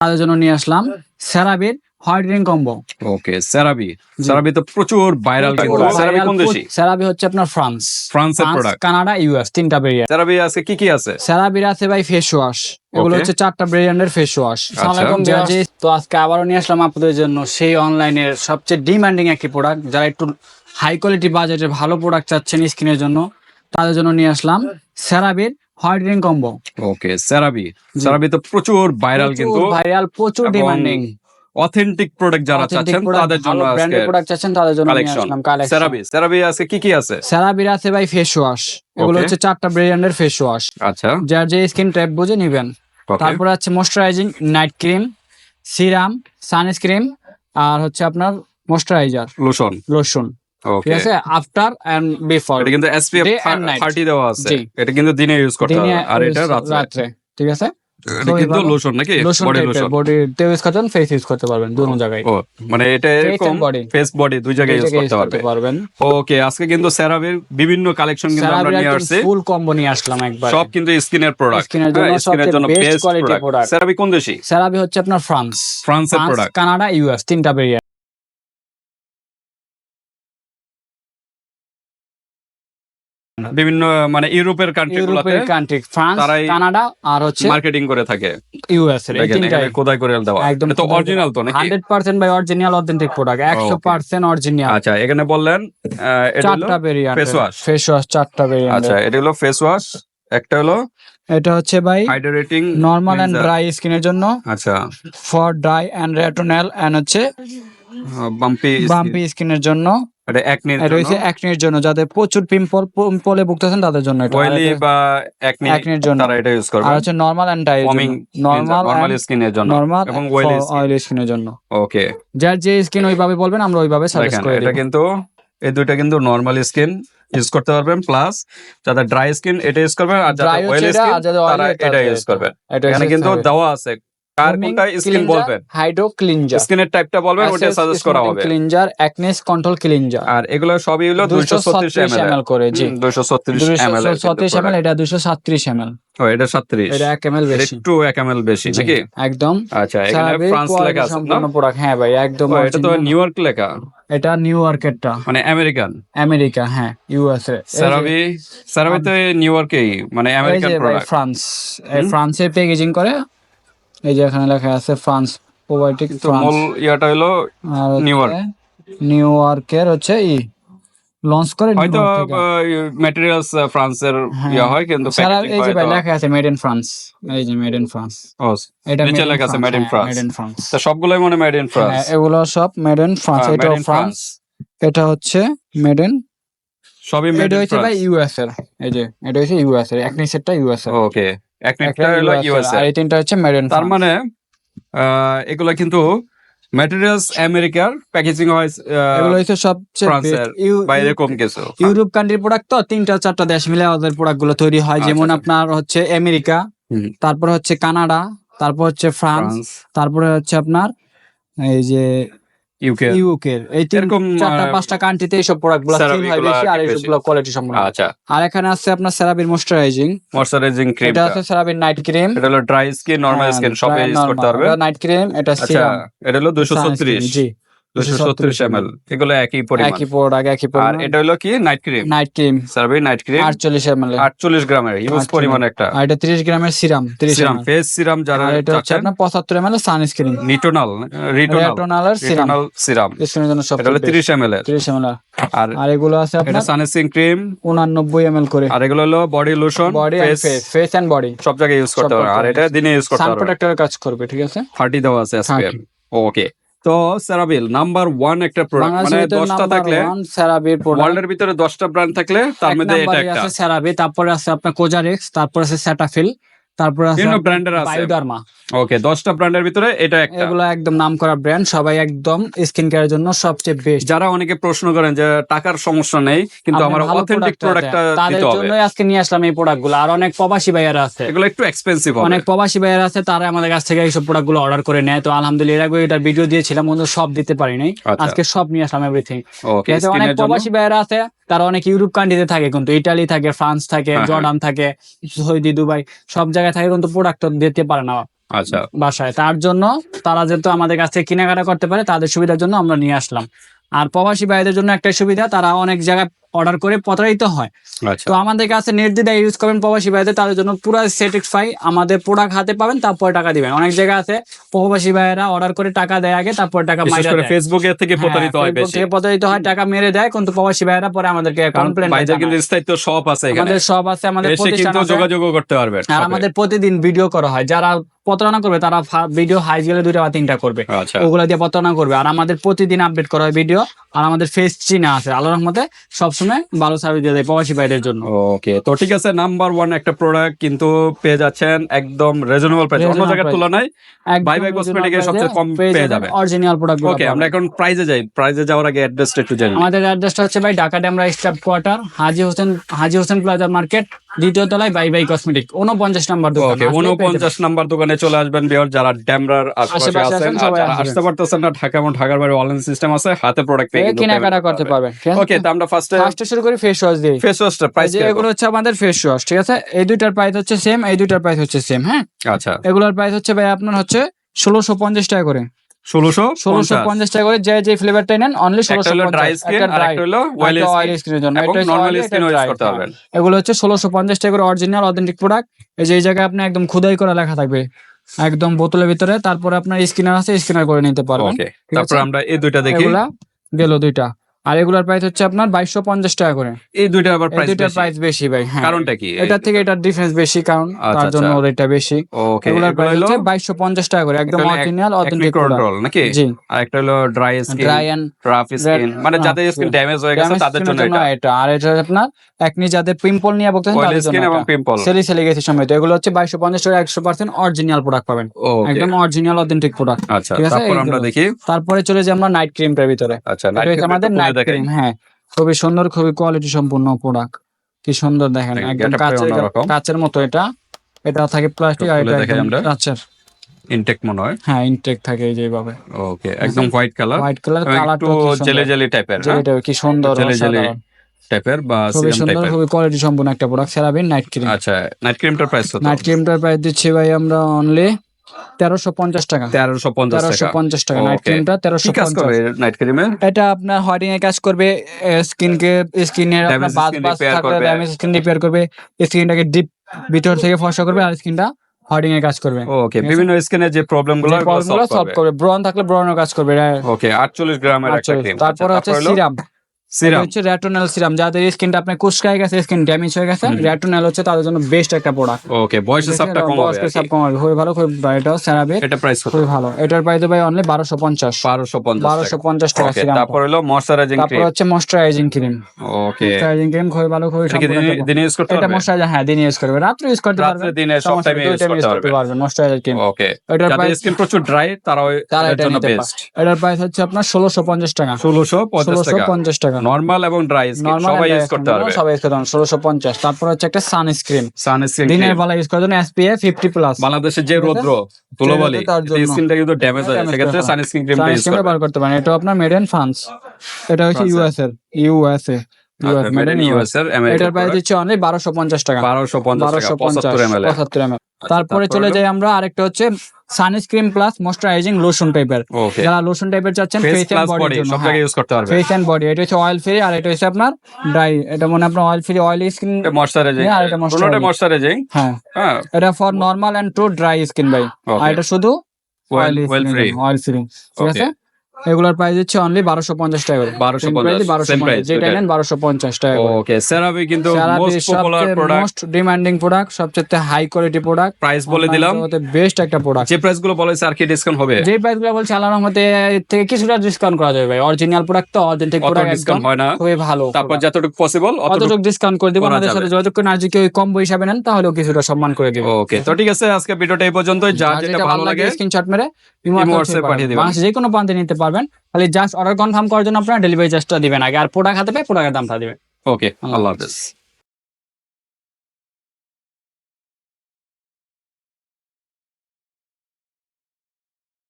তাদের জন্য নিয়ে আসলাম সেরাবির whitening combo. Okay CeraVe. CeraVe তো প্রচুর ভাইরাল কিন্তু সেরাবি কোন দেশি? সেরাবি হচ্ছে আপনার ফ্রান্স। ফ্রান্সের ফ্রান্স প্রোডাক্ট কানাডা ইউএস তিনটা ভেরিয়েন্ট সেরাবি আজকে কি কি আছে? সেরাবির আছে ভাই ফেস ওয়াশ এগুলো হচ্ছে চারটা ব্র্যান্ডের ফেস ওয়াশ। তো আজকে আবারও নিয়ে আসলাম আপনাদের জন্য সেই অনলাইনের সবচেয়ে ডিমান্ডিং একটি প্রোডাক্ট যারা একটু হাই কোয়ালিটি বাজেটের ভালো প্রোডাক্ট চাচ্ছেন স্কিনের জন্য তাদের জন্য নিয়ে আসলাম সেরাবির whitening combo okay CeraVe CeraVe তো প্রচুর ভাইরাল কিন্তু ভাইরাল প্রচুর ডিমান্ডিং অথেন্টিক প্রোডাক্ট যারা চাচ্ছেন তাদের জন্য আজকে প্রোডাক্ট চাচ্ছেন তাদের জন্য কালেকশন সেরাবি সেরাবি আজকে কি কি আছে? সেরাবির আছে ভাই ফেস ওয়াশ এগুলো হচ্ছে চারটা ব্র্যান্ডের ফেস ওয়াশ আচ্ছা। যার যে স্কিন টাইপ বুঝে নেবেন। তারপরে আছে moisturising night cream serum sunscreen আর হচ্ছে আপনার ময়শ্চারাইজার লোশন লোশন ঠিক আছে? আফটার এন্ড বিফোর এটা কিন্তু এসপিএফ Day and night. 30 দেওয়া আছে। এটা কিন্তু দিনে ইউজ করতে হবে। আর এটা রাত্রে। ঠিক আছে? এটা কিন্তু লোশন নাকি? বডি লোশন বডি তে ইউজ করতে ফেস ইউজ করতে পারবেন দুটো জায়গায়। ও মানে এটা এরকম ফেস বডি দুই জায়গায় ইউজ করতে পারবেন। ওকে আজকে কিন্তু সেরাবির বিভিন্ন কালেকশন কিন্তু আমরা নিয়ে আসছি। ফুল কম্বো নিয়ে আসলাম একবার। সব কিন্তু স্কিনের প্রোডাক্ট স্কিনের জন্য স্কিনের জন্য বেস্ট quality প্রোডাক্ট। সেরাবি কোন দেশি? সেরাবি হচ্ছে আপনার ফ্রান্স ফ্রান্সের ফ্রান্স প্রোডাক্ট কানাডা ইউএস তিনটা ভেরিয়েন্ট বিভিন্ন মানে ইউরোপের কান্ট্রি ইউরোপের কান্ট্রি ফ্রান্স কানাডা আর হচ্ছে মার্কেটিং করে থাকে। ইউএস এর তিনটাই করে দেওয়া। একদম তো অরিজিনাল তো নাকি? Hundred percent by original authentic product একশো পার্সেন্ট অরিজিনাল আচ্ছা এখানে বললেন এটা হলো face wash। ফেস ওয়াশ চারটা ভেরিয়েন্ট আচ্ছা এটা হলো ফেস ওয়াশ একটা হলো এটা হচ্ছে ভাই হাইড্রেটিং নর্মাল এন্ড। ড্রাই স্কিনের জন্য। আচ্ছা। For dry and retinol and হচ্ছে বাম্পি বাম্পি স্কিনের জন্য। এটা একনির এটা হচ্ছে অ্যাকনির জন্য। যাদের প্রচুর পিম্পল পিম্পলে ভুগতেছেন তাদের জন্য এটা। অয়েলি বা একনি acne-র জন্য। তারা এটা ইউজ করবে। আর হচ্ছে normal and dry foaming normal স্কিনের জন্য। নর্মাল এবং অয়েলি স্কিনের জন্য। ওকে যার যে স্কিন ওইভাবে বলবেন আমরা ওইভাবে সাজেস্ট করে এটা কিন্তু এই দুইটা কিন্তু নরমাল স্কিন ইউজ করতে পারবেন। প্লাস যাদের ড্রাই স্কিন এটা ইউজ করবেন। আর যাদের অয়েলি স্কিন তারা এটা ইউজ করবেন। এখানে কিন্তু দেওয়া আছে। কার কোনটা স্কিন বলবেন? হাইড্রো ক্লিনজার স্কিনের টাইপটা বলবেন ওটা সাজেস্ট করা হবে। ক্লিনজার অ্যাকনেস কন্ট্রোল ক্লিনজার আর এগুলো সবই হলো 236 ml ml করে জি। 236 ml এর 236 ml এটা 237 ml ও এটা 37 এটা 1 ml বেশি। একটু 1 ml বেশি নাকি? একদম। আচ্ছা এখানে ফ্রান্স লেখা আছে না? সম্পূর্ণ প্রোডাক্ট হ্যাঁ ভাই একদম এটা তো। নিউ ইয়র্ক লেখা। এটা নিউ ইয়র্কেরটা মানে আমেরিকান আমেরিকা হ্যাঁ ইউএসএ সারাবি সারাবি তো নিউ ইয়র্কেই মানে আমেরিকান প্রোডাক্ট ফ্রান্স এই ফ্রান্সের প্যাকেজিং করে এই যে এখানে লেখা আছে ফ্রান্স প্রোবায়োটিক মূল ইয়াটা হলো আর নিউ ইয়র্ক। নিউ ইয়র্কের হচ্ছে ই লঞ্চ করে হয়তো। ম্যাটেরিয়ালস ফ্রান্সের। ইয়া হয় কিন্তু সারা এই যে লেখা আছে মেড ইন ফ্রান্স এই যে মেড ইন ফ্রান্স ও, এটা নিচে লেখা আছে made in France। Made in France তা সবগুলোই মনে মেড ইন ফ্রান্স হ্যাঁ, এগুলো সব মেড ইন ফ্রান্স এটা ফ্রান্স এটা হচ্ছে মেড ইন সবই মেড ইন ফ্রান্স এটা হচ্ছে ভাই ইউএস এর এই যে এটা হচ্ছে ইউএস এর একনি সেটটা ইউএস এর ওকে এক একটা হলো US আর তিনটা হচ্ছে মেড ইন তার মানে এগুলা কিন্তু ম্যাটেরিয়ালস আমেরিকার প্যাকেজিং হয় এগুলো হচ্ছে সবচেয়ে বাইরে কম কিছু। ইউরোপ কান্ট্রির প্রোডাক্ট তো তিনটা চারটা দেশ মিলে ওদের প্রোডাক্টগুলো তৈরি হয়। আচ্ছা, যেমন আচ্ছা। আপনার হচ্ছে আমেরিকা। তারপর হচ্ছে কানাডা তারপর হচ্ছে ফ্রান্স তারপরে হচ্ছে আপনার এই যে ইউকে ইউকে এই এরকম, চারটা পাঁচটা কান্ট্রিতে এইসব প্রোডাক্টগুলো সেল হয় বেশি আর বেশি। কোয়ালিটি সম্পন্ন। আচ্ছা। আর এখানে আছে আপনার সেরাবির ময়শ্চারাইজিং ময়শ্চারাইজিং ক্রিম এটা আছে সেরাবির নাইট ক্রিম এটা হলো ড্রাই স্কিন নরমাল স্কিন সব ইউজ করতে পারবে নাইট ক্রিম এটা আচ্ছা সিরাম এটা হলো 236 জি। 236 ml এগুলো একই পরিমাণ। একই প্রোডাক্ট একই আর এটা হলো কি? Night cream night cream CeraVe night cream 48 ml 48 গ্রামের ইউজ পরিমাণ একটা। আর এটা 30 গ্রামের সিরাম 30 সিরাম ফেস সিরাম যারা আর এটা হচ্ছে আপনার 75 ml সানস্ক্রিন নিটোনাল রিটোনাল রেটোনাল আর সিরাম। সিরাম। স্কিনের জন্য সব এটা হলো 30 ml এর। 30 ml আর আর এগুলো আছে এটা আপনার সানস্ক্রিন ক্রিম 89 ml করে। আর এগুলো হলো body lotion body face face and body সব জায়গায় ইউজ করতে পারবে আর এটা দিনে ইউজ করতে সান পারবে প্রোটেক্টরের কাজ করবে ঠিক আছে? 30 দেওয়া আছে এসপিএম ওকে তো সেরাবিল নাম্বার ওয়ান একটা প্রোডাক্ট মানে বাংলাদেশের ভিতরে 10টা নাম্বার থাকলে ওয়ার্ল্ডের ভিতরে 10টা ব্র্যান্ড থাকলে তার মধ্যে এটা একটা। সেরাবিল তারপরে আছে আপনার কোজারেক্স তারপরে আছে সেটাফিল তারপরে আছে ব্র্যান্ডের আছে। বায়োডার্মা। ওকে 10টা ব্র্যান্ডের ভিতরে এটা একটা। এগুলো একদম নাম করা ব্র্যান্ড সবাই একদম স্কিন কেয়ারের জন্য সবচেয়ে বেস্ট যারা অনেকে প্রশ্ন করেন যে টাকার সমস্যা নেই কিন্তু আমার অথেন্টিক প্রোডাক্টটা দিতে হবে। জন্যই আজকে নিয়ে আসলাম এই প্রোডাক্টগুলো আর অনেক প্রবাসী ভাইয়ারা আছে। এগুলো একটু এক্সপেন্সিভ হবে। অনেক প্রবাসী ভাইয়ারা আছে তারা আমাদের কাছ থেকে এইসব প্রোডাক্টগুলো অর্ডার করে নেয়। তো আলহামদুলিল্লাহ এর এটার ভিডিও দিয়েছিলাম কিন্তু সব দিতে পারি নাই আচ্ছা। আজকে সব নিয়ে আসলাম এভরিথিং অনেক প্রবাসী ভাইয়ারা আছে। তারা অনেক ইউরোপ কান্ট্রিতে থাকে কিন্তু ইটালি থাকে ফ্রান্স থাকে হ্যাঁ, হ্যাঁ। জর্ডান থাকে সৌদি দুবাই সব জায়গায় থাকে কিন্তু প্রোডাক্ট দিতে পারে না আচ্ছা। বাসায়। তার জন্য তারা যেহেতু আমাদের কাছ থেকে কেনাকাটা করতে পারে তাদের সুবিধার জন্য আমরা নিয়ে আসলাম। আর প্রবাসী ভাইদের জন্য একটা সুবিধা তারা অনেক জায়গায় অর্ডার করে প্রতারিত হয়। আচ্ছা। তো আমাদের কাছে নেট নির্দ্বিধায় ইউজ করবেন প্রবাসী ভাইদের তাদের জন্য পুরো স্যাটিসফাই আমাদের প্রোডাক্ট হাতে পাবেন তারপরে টাকা দিবেন। অনেক জায়গা আছে প্রবাসী ভাইয়েরা অর্ডার করে টাকা দেয় আগে তারপর টাকা মাইরা করে। ফেসবুকে থেকে হ্যাঁ, প্রতারিত হয় বেশি। থেকে প্রতারিত হয় টাকা মেরে দেয় কিন্তু প্রবাসী ভাইয়েরা পরে আমাদেরকে কমপ্লেন ভাইদের কিন্তু স্থায়িত্ব সব আছে এখানে। আমাদের সব আছে আমাদের প্রতিষ্ঠান আছে। যোগাযোগও করতে পারবেন আর আমাদের প্রতিদিন ভিডিও করা হয়। যারা প্রতারণা করবে তারা ভিডিও হাই গেলে দুইটা বা তিনটা করবে। আচ্ছা। ওগুলা দিয়ে প্রতারণা করবে। আর আমাদের প্রতিদিন আপডেট করা হয় ভিডিও আর আমাদের ফেস চিনা আছে আল্লাহর রহমতে সবসময় ভালো সার্ভিস দিয়ে দেয় প্রবাসী ভাইদের জন্য। ওকে তো ঠিক আছে নাম্বার ওয়ান একটা প্রোডাক্ট কিন্তু পেয়ে যাচ্ছেন একদম রিজনেবল প্রাইস অন্য জায়গার। তুলনায় বাই বাই কসমেটিক এর সবচেয়ে কম পেয়ে যাবে অরিজিনাল প্রোডাক্ট ওকে আমরা এখন প্রাইজে যাই। প্রাইজে যাওয়ার আগে অ্যাড্রেসটা একটু জানি আমাদের অ্যাড্রেসটা হচ্ছে ভাই Dhaka Demra staff quarter Haji Hossain Haji Hossain plaza market দ্বিতীয় তলায় বাই বাই কসমেটিক উনপঞ্চাশ নাম্বার দোকান ওকে। উনপঞ্চাশ নাম্বার দোকানে চলে আসবেন বিহার যারা ড্যামরার আশেপাশে আছেন। আসতে পারতেছেন না ঢাকা এবং ঢাকার বাইরে অনলাইন সিস্টেম আছে হাতে প্রোডাক্ট পেয়ে কেনাকাটা করতে পারবেন। ওকে তো আমরা ফার্স্টে ফার্স্টে শুরু করি ফেস ওয়াশ দিয়ে। ফেস ওয়াশটা প্রাইস এগুলো হচ্ছে আমাদের ফেস ওয়াশ ঠিক আছে? এই দুইটার প্রাইস হচ্ছে সেম এই দুইটার প্রাইস হচ্ছে সেম হ্যাঁ? আচ্ছা। এগুলোর প্রাইস হচ্ছে ভাই আপনার হচ্ছে ষোলোশো পঞ্চাশ টাকা করে। ষোলোশো ষোলোশো পঞ্চাশ। টাকা করে যে যে ফ্লেভারটাই নেন অনলি ষোলোশো এগুলো হচ্ছে ষোলোশো পঞ্চাশ টাকা করে অরিজিনাল অথেন্টিক প্রোডাক্ট এই যে এই জায়গায় আপনি একদম খুদাই করা লেখা থাকবে। একদম বোতলের ভিতরে তারপরে আপনার স্কিনার আছে স্কিনার করে নিতে পারবেন। তারপর আমরা এই দুইটা দেখি। গেল দুইটা। আর এগুলার প্রাইস হচ্ছে আপনার বাইশশো পঞ্চাশ টাকা করে। এই দুইটা আবার প্রাইস দুইটার প্রাইস বেশি ভাই হ্যাঁ। কারণটা কি? এটার থেকে এটার ডিফারেন্স বেশি কারণ আচ্ছা, তার জন্য আচ্ছা। বেশি। ওকে এগুলার প্রাইস হচ্ছে বাইশশো পঞ্চাশ টাকা করে একদম অরিজিনাল অথেন্টিক কন্ট্রোল নাকি? জি। আর একটা হলো dry skin dry and rough skin মানে যাদের স্কিন ড্যামেজ হয়ে গেছে তাদের জন্য এটা। এটা। আর এটা আপনার একনি যাদের পিম্পল নিয়ে ভুগতেছেন তাদের জন্য স্কিন এবং পিম্পল সেলি সেলি গেছে সময় তো। এগুলো হচ্ছে বাইশশো পঞ্চাশ টাকা একশো পার্সেন্ট অরিজিনাল প্রোডাক্ট পাবেন। একদম অরিজিনাল অথেন্টিক প্রোডাক্ট আচ্ছা তারপর আমরা দেখি। তারপরে চলে যাই আমরা নাইট ক্রিমটার ভিতরে। আচ্ছা আমাদের নাইট ক্রিম হ্যাঁ খুবই সুন্দর খুবই কোয়ালিটি সম্পূর্ণ প্রোডাক্ট কি সুন্দর দেখেন দেখেন, একদম কাচের কাচের মতো এটা। এটা থাকে প্লাস্টিক আর এটা একদম কাচের। ইনটেক মনে হয়। হ্যাঁ ইনটেক থাকে এই যেভাবে ওকে একদম হোয়াইট কালার হোয়াইট কালার কালারটা জেলে জেলে টাইপের হ্যাঁ? এটা কি সুন্দর জেলে জেলে টাইপের বা খুবই সুন্দর খুবই কোয়ালিটি সম্পূর্ণ একটা প্রোডাক্ট সেরাবিন নাইট ক্রিম আচ্ছা নাইট ক্রিমটার প্রাইস কত? নাইট ক্রিমটার প্রাইস দিচ্ছি ভাই আমরা অনলি তেরোশো পঞ্চাশ টাকা। তেরোশো পঞ্চাশ টাকা। নাইট ক্রিমটা তেরোশো কাজ করবে নাইট ক্রিমের এটা আপনার হোয়াইটিং এর কাজ করবে স্কিন কে স্কিনের আপনার Damage বাজ skin বাজ repair থাকলে ড্যামেজ স্কিন রিপেয়ার করবে স্কিনটাকে ডিপ ভিতর থেকে ফর্সা করবে আর স্কিনটা এর কাজ করবে। ওকে বিভিন্ন স্কিনের যে প্রবলেমগুলো সলভ করবে। ব্রন থাকলে ব্রনের কাজ করবে ওকে আটচল্লিশ গ্রামের একটা আচ্ছা, ক্রিম তারপরে হচ্ছে সিরাম। সিরাম। হচ্ছে রেটোনাল সিরাম। যাদের স্কিনটা আপনার কুচকায় গেছে স্কিন ড্যামেজ হয়ে গেছে রেটোনাল হচ্ছে তাদের জন্য বেস্ট একটা প্রোডাক্ট ওকে বয়সের সাপটা কম হবে সব কম হবে খুবই ভালো খুবই এটাও সেরাবে এটা প্রাইস খুবই ভালো। এটার প্রাইস ভাই অনলি বারোশো পঞ্চাশ। বারোশো পঞ্চাশ বারোশো পঞ্চাশ টাকা সিরাম। তারপর হলো ময়শ্চারাইজিং তারপর হচ্ছে moisturising cream okay moisturising cream খুবই ভালো খুবই দিনে ইউজ করতে এটা ময়শ্চারাইজার হ্যাঁ দিনে ইউজ করবে। রাত্রে ইউজ করতে রাত্রে পারবেন দিনে সব টাইমে ইউজ করতে পারবে। ময়শ্চারাইজার ক্রিম ওকে এটার প্রাইস স্কিন প্রচুর ড্রাই তারা এটা নিতে এটার প্রাইস হচ্ছে আপনার ষোলোশো পঞ্চাশ টাকা। ষোলোশো পঞ্চাশ ষোলোশো টাকা পঞ্চাশ টাকা। নর্মাল এবং ড্রাই স্কিন সবাই ইউজ করতে পারবে। সবাই ইউজ করতে পারবেন ষোলোশো পঞ্চাশ তারপর হচ্ছে একটা সানস্ক্রিন সানস্ক্রিন দিনের বেলা ইউজ করার জন্য এসপিএফ ফিফটি প্লাস বাংলাদেশের যে? রৌদ্র ধুলোবালি। স্কিনটা কিন্তু ড্যামেজ হয়। সেক্ষেত্রে সানস্ক্রিন ক্রিমটা ইউজ করতে পারেন। এটা আপনার মেড ইন ফ্রান্স এটা হচ্ছে ইউএস এর। ইউএসএ অনলি বারোশো পঞ্চাশ টাকা। বারোশো পঞ্চাশ পঁচাত্তর তারপরে চলে যাই আমরা আরেকটা হচ্ছে সানস্ক্রিন প্লাস ময়শ্চারাইজিং লোশন টাইপের যারা লোশন টাইপের চাচ্ছেন ফেস এন্ড বডি সবটাকে। সব জায়গায় ইউজ করতে পারবে। ফেস এন্ড বডি এটা হচ্ছে অয়েল ফ্রি আর এটা হচ্ছে আপনার ড্রাই এটা মানে আপনার oil free oily skin moisturising আর এটা ময়শ্চারাইজিং হ্যাঁ। হ্যাঁ। এটা for normal and to dry skin ভাই। আর এটা শুধু অয়েল ফ্রি অয়েল ফ্রি ঠিক আছে? এগুলোর প্রাইস হচ্ছে অনলি বারোশো পঞ্চাশ টাকা করে। 1250, বারোশো যেটা নেন বারোশো পঞ্চাশ টাকা ওকে সেরাভি কিন্তু most popular product most demanding product সবচেয়ে হাই কোয়ালিটি প্রোডাক্ট প্রাইস বলে দিলাম। বেস্ট একটা প্রোডাক্ট যে প্রাইসগুলো বলেছে আর কি ডিসকাউন্ট হবে? যে প্রাইসগুলো বলছে আল্লাহর রহমতে থেকে কিছুটা ডিসকাউন্ট করা যাবে ভাই। অরিজিনাল প্রোডাক্ট তো অথেন্টিক প্রোডাক্ট ডিসকাউন্ট হয় না। খুবই ভালো তারপর যতটুকু পসিবল অতটুকু ডিসকাউন্ট করে দিব আমাদের সাথে। যোগাযোগ করে আর যদি কেউ কম হিসাবে নেন তাহলেও কিছুটা সম্মান করে দিব। ওকে তো ঠিক আছে আজকে ভিডিওটা এই পর্যন্তই। যা যেটা ভালো লাগে স্ক্রিনশট মেরে ইমো ইমো পাঠিয়ে দিবেন। বাংলাদেশে যে কোনো প্রান্তে নিতে পারবেন। খালি জাস্ট অর্ডার কনফার্ম করার জন্য আপনারা ডেলিভারি চার্জটা দিবেন আগে। আর প্রোডাক্ট হাতে পেয়ে প্রোডাক্টের দামটা দিবেন। ওকে আল্লাহ হাফেজ।